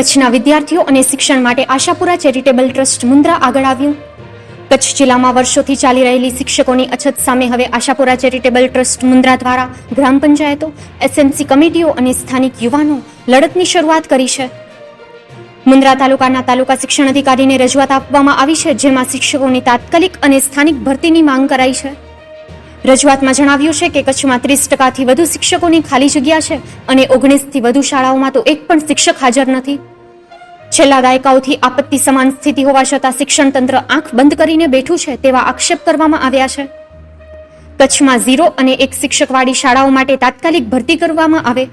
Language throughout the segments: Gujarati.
કચ્છના વિદ્યાર્થીઓ અને શિક્ષણ માટે આશાપુરા ચેરિટેબલ ટ્રસ્ટ મુન્દ્રા આગળ આવ્યું. કચ્છ જિલ્લામાં વર્ષોથી ચાલી રહેલી શિક્ષકોની અછત સામે હવે આશાપુરા ચેરિટેબલ ટ્રસ્ટ મુન્દ્રા દ્વારા ગ્રામ પંચાયતો, એસએમસી કમિટીઓ અને સ્થાનિક યુવાનો લડતની શરૂઆત કરી છે. મુન્દ્રા તાલુકાના તાલુકા શિક્ષણ અધિકારીને રજૂઆત આપવામાં આવી છે, જેમાં શિક્ષકોની તાત્કાલિક અને સ્થાનિક ભરતીની માંગ કરાઈ છે. રજૂઆતમાં જણાવ્યું છે કે કચ્છમાં ત્રીસ ટકાથી વધુ શિક્ષકોની ખાલી જગ્યા છે અને ઓગણીસથી વધુ શાળાઓમાં તો એક પણ શિક્ષક હાજર નથી. છેલ્લા દાયકાઓથી આપત્તિ સમાન સ્થિતિ હોવા છતાં શિક્ષણ તંત્ર આંખ બંધ કરીને બેઠું છે તેવા આક્ષેપ કરવામાં આવ્યા છે. કચ્છમાં ઝીરો અને એક શિક્ષકવાળી શાળાઓ માટે તાત્કાલિક ભરતી કરવામાં આવે.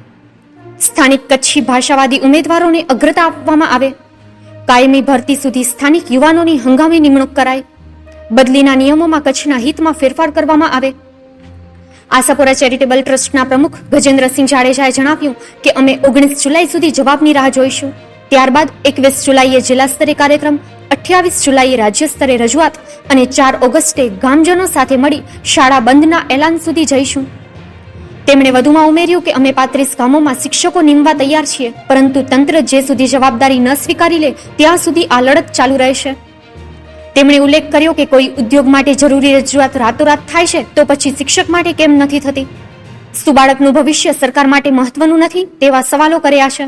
સ્થાનિક કચ્છી ભાષાવાદી ઉમેદવારોને અગ્રતા આપવામાં આવે. કાયમી ભરતી સુધી સ્થાનિક યુવાનોની હંગામી નિમણૂક કરાય. બદલીના નિયમોમાં કચ્છના હિતમાં ફેરફાર કરવામાં આવે. આશાપુરા ચેરિટેબલ ટ્રસ્ટના પ્રમુખ ગજેન્દ્રસિંહ જાડેજાએ જણાવ્યું કે અમે ઓગણીસ જુલાઈ સુધી જવાબની રાહ જોઈશું. ત્યારબાદ એકવીસ જુલાઈએ જિલ્લા સ્તરે કાર્યક્રમ, અઠ્યાવીસ જુલાઈએ રાજ્ય સ્તરે રજૂઆત અને ચાર ઓગસ્ટે ગામજનો સાથે મળી શાળા બંધના એલાન સુધી જઈશું. તેમણે વધુમાં ઉમેર્યું કે અમે પાંત્રીસ ગામોમાં શિક્ષકો નીમવા તૈયાર છીએ, પરંતુ તંત્ર જે સુધી જવાબદારી ન સ્વીકારી લે, ત્યાં સુધી આ લડત ચાલુ રહેશે. તેમણે ઉલ્લેખ કર્યો કે કોઈ ઉદ્યોગ માટે જરૂરી રજૂઆત રાતોરાત થાય છે, તો પછી શિક્ષક માટે કેમ નથી થતી? શું બાળકનું ભવિષ્ય સરકાર માટે મહત્વનું નથી, તેવા સવાલો કર્યા છે.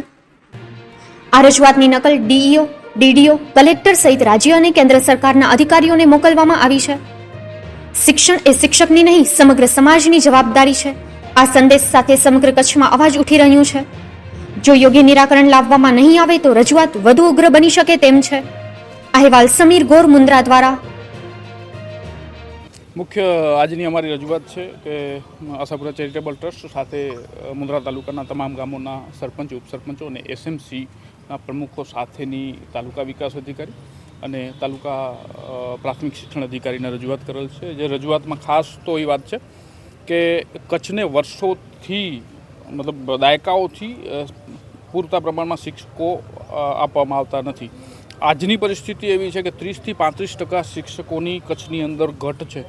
આ રજૂઆતની નકલ ડીઈઓ, ડીડીઓ, કલેક્ટર સહિત રાજ્ય અને કેન્દ્ર સરકારના અધિકારીઓને મોકલવામાં આવી છે. શિક્ષણ એ શિક્ષકની નહીં, સમગ્ર સમાજની જવાબદારી છે. આ સંદેશ સાથે સમગ્ર કચ્છમાં અવાજ ઉઠી રહ્યું છે. જો યોગ્ય નિરાકરણ લાવવામાં નહીં આવે તો રજૂઆત વધુ ઉગ્ર બની શકે તેમ છે. અહેવાલ સમીર ગોર મુન્દ્રા દ્વારા. મુખ્ય આજની અમારી રજૂઆત છે કે આશાપુરા ચેરિટેબલ ટ્રસ્ટ સાથે મુન્દ્રા તાલુકાના તમામ ગામોના સરપંચ, ઉપસરપંચો અને એસએમસીના પ્રમુખો સાથેની તાલુકા વિકાસ અધિકારી અને તાલુકા પ્રાથમિક શિક્ષણ અધિકારીને રજૂઆત કરેલ છે. જે રજૂઆતમાં ખાસ તો એ વાત છે કે કચ્છને વર્ષોથી, મતલબ દાયકાઓથી પૂરતા પ્રમાણમાં શિક્ષકો આપવામાં આવતા નથી. આજની પરિસ્થિતિ એવી છે કે ત્રીસથી પાંત્રીસ ટકા શિક્ષકોની કચ્છની અંદર ઘટ છે.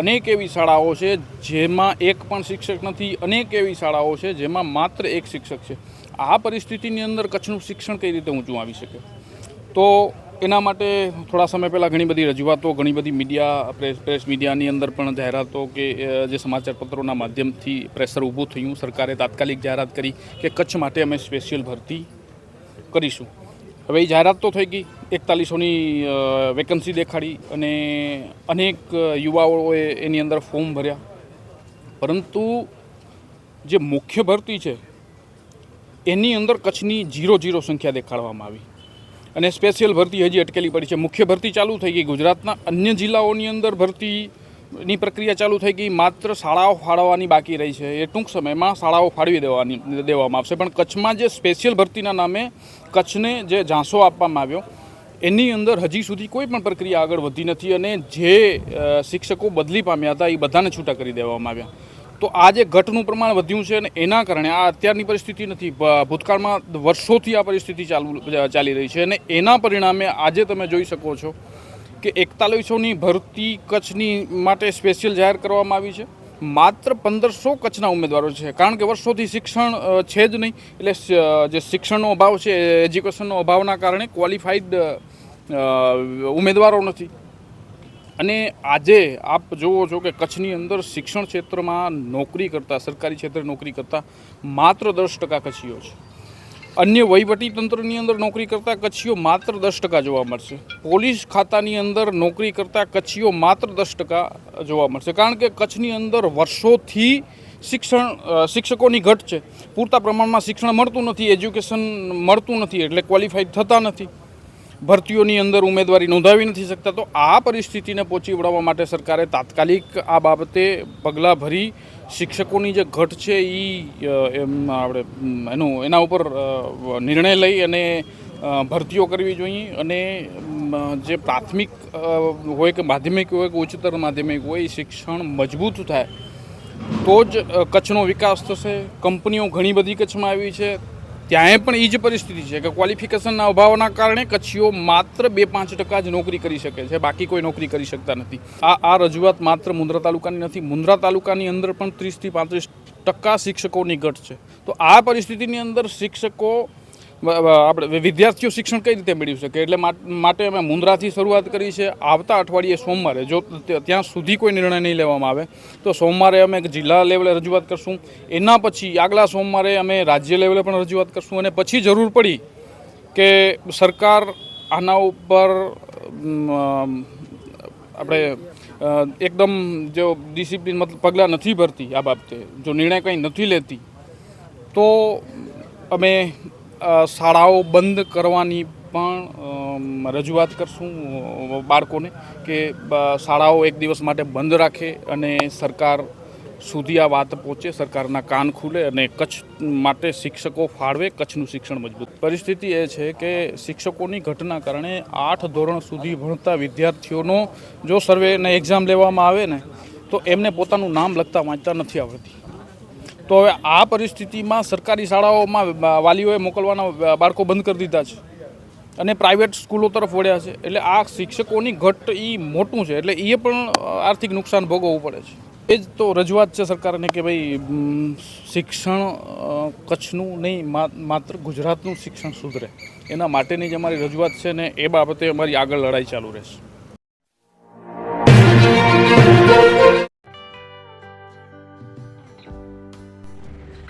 અનેક એવી શાળાઓ છે જેમાં એક પણ શિક્ષક નથી, અનેક એવી શાળાઓ છે જેમાં માત્ર એક શિક્ષક છે. આ પરિસ્થિતિની અંદર કચ્છનું શિક્ષણ કઈ રીતે ઊંચું આવી શકે? તો એના માટે થોડા સમય પહેલાં ઘણી બધી રજૂઆતો, ઘણી બધી મીડિયા, પ્રેસ પ્રેસ મીડિયાની અંદર પણ જાહેરાતો કે જે સમાચારપત્રોના માધ્યમથી પ્રેશર ઊભું થયું, સરકારે તાત્કાલિક જાહેરાત કરી કે કચ્છ માટે અમે સ્પેશિયલ ભરતી કરીશું. હવે એ જાહેરાત તો થઈ ગઈ. એકતાલીસોની વેકન્સી દેખાડી અને અનેક યુવાઓએ એની અંદર ફોર્મ ભર્યા. પરંતુ જે મુખ્ય ભરતી છે, એની અંદર કચ્છની જીરો જીરો સંખ્યા દેખાડવામાં આવી. અને સ્પેશિયલ ભરતી હજી અટકેલી પડી છે. મુખ્ય ભરતી ચાલુ થઈ ગઈ. ગુજરાતના અન્ય જિલ્લાઓની અંદર ભરતીની પ્રક્રિયા ચાલુ થઈ ગઈ. માત્ર શાળાઓ ફાળવવાની બાકી રહી છે. એ ટૂંક સમયમાં શાળાઓ ફાળવી દેવાની, દેવામાં આવશે. પણ કચ્છમાં જે સ્પેશિયલ ભરતીના નામે કચ્છને જે ઝાંસો આપવામાં આવ્યો એની અંદર હજી સુધી કોઈ પણ પ્રક્રિયા આગળ વધી નથી અને જે શિક્ષકો બદલી પામ્યા હતા એ બધાને છૂટા કરી દેવામાં આવ્યા. તો આ જે ઘટનું પ્રમાણ વધ્યું છે અને એના કારણે આ અત્યારની પરિસ્થિતિ નથી. ભૂતકાળમાં વર્ષોથી આ પરિસ્થિતિ ચાલુ ચાલી રહી છે અને એના પરિણામે આજે તમે જોઈ શકો છો કે એકતાલીસોની ભરતી કચ્છની માટે સ્પેશિયલ જાહેર કરવામાં આવી છે. માત્ર પંદરસો કચ્છના ઉમેદવારો છે. કારણ કે વર્ષોથી શિક્ષણ છે જ નહીં. એટલે જે શિક્ષણનો અભાવ છે એજ્યુકેશનનો અભાવના કારણે ક્વોલિફાઈડ ઉમેદવારો નથી. અને આજે આપ જુઓ છો કે કચ્છની અંદર શિક્ષણ ક્ષેત્રમાં નોકરી કરતાં, સરકારી ક્ષેત્રે નોકરી કરતાં માત્ર દસ ટકા કચ્છીઓ છે. અન્ય વહીવટી તંત્રની અંદર નોકરી કરતા કચ્છીઓ માત્ર દસ ટકા જોવા મળશે. પોલીસ ખાતાની અંદર નોકરી કરતા કચ્છીઓ માત્ર દસ ટકા જોવા મળશે. કારણ કે કચ્છની અંદર વર્ષોથી શિક્ષણ શિક્ષકોની ઘટ છે. પૂરતા પ્રમાણમાં શિક્ષણ મળતું નથી, એજ્યુકેશન મળતું નથી, એટલે ક્વોલિફાઈડ થતા નથી. ભરતીઓની અંદર ઉમેદવારી નોંધાવી નથી શકતા, તો આ પરિસ્થિતિને પહોંચી વળવા માટે સરકારે તાત્કાલિક આ બાબતે પગલાં ભરી શિક્ષકોની જે ઘટ છે એ એમ આપણે એનું, એના ઉપર નિર્ણય લઈ અને ભરતીઓ કરવી જોઈએ અને જે પ્રાથમિક હોય કે માધ્યમિક હોય કે ઉચ્ચતર માધ્યમિક હોય એ શિક્ષણ મજબૂત થાય, તો જ કચ્છનો વિકાસ થશે. કંપનીઓ ઘણી બધી કચ્છમાં આવી છે. ત્યાંય પણ એ જ પરિસ્થિતિ છે કે ક્વોલિફિકેશનના અભાવના કારણે કચ્છીઓ માત્ર બે પાંચ ટકા જ નોકરી કરી શકે છે, બાકી કોઈ નોકરી કરી શકતા નથી. આ આ રજૂઆત માત્ર મુન્દ્રા તાલુકાની નથી, મુન્દ્રા તાલુકાની અંદર પણ ત્રીસથી પાંત્રીસ ટકા શિક્ષકોની ઘટ છે. તો આ પરિસ્થિતિની અંદર શિક્ષકો આપણે વિદ્યાર્થીઓ શિક્ષણ કઈ રીતે મેળવી શકે? એટલે માટ- અમે મુન્દ્રાથી શરૂઆત કરી છે. આવતા અઠવાડિયે સોમવારે, જો ત્યાં સુધી કોઈ નિર્ણય નહીં લેવામાં આવે, તો સોમવારે અમે જિલ્લા લેવલે રજૂઆત કરશું. એના પછી, આગલા સોમવારે અમે રાજ્ય લેવલે પણ રજૂઆત કરશું અને પછી જરૂર પડી કે સરકાર આના ઉપર આપણે એકદમ જો ડિસિપ્લિન મતલબ પગલાં નથી ભરતી આ બાબતે, જો નિર્ણય કંઈ નથી લેતી, તો અમે શાળાઓ બંધ કરવાની પણ રજૂઆત કરશું બાળકોને કે શાળાઓ એક દિવસ માટે બંધ રાખે અને સરકાર સુધી આ વાત પહોંચે, સરકારના કાન ખુલે અને કચ્છ માટે શિક્ષકો ફાળવે, કચ્છનું શિક્ષણ મજબૂત. પરિસ્થિતિ એ છે કે શિક્ષકોની ઘટના કારણે આઠ ધોરણ સુધી ભણતા વિદ્યાર્થીઓનો જો સર્વેને એક્ઝામ લેવામાં આવે ને, તો એમને પોતાનું નામ લખતા વાંચતા નથી આવડતી. તો હવે આ પરિસ્થિતિમાં સરકારી શાળાઓમાં વાલીઓએ મોકલવાના બાળકો બંધ કરી દીધા છે. અને પ્રાઇવેટ સ્કૂલો તરફ વળ્યા છે. એટલે આ શિક્ષકોની ઘટ એ મોટું છે. એટલે એ પણ આર્થિક નુકસાન ભોગવવું પડે છે. એ જ તો રજૂઆત છે સરકારને કે ભાઈ શિક્ષણ કચ્છનું નહીં માત્ર ગુજરાતનું શિક્ષણ સુધરે. એના માટેની જ અમારી રજૂઆત છે ને એ બાબતે અમારી આગળ લડાઈ ચાલુ રહેશે.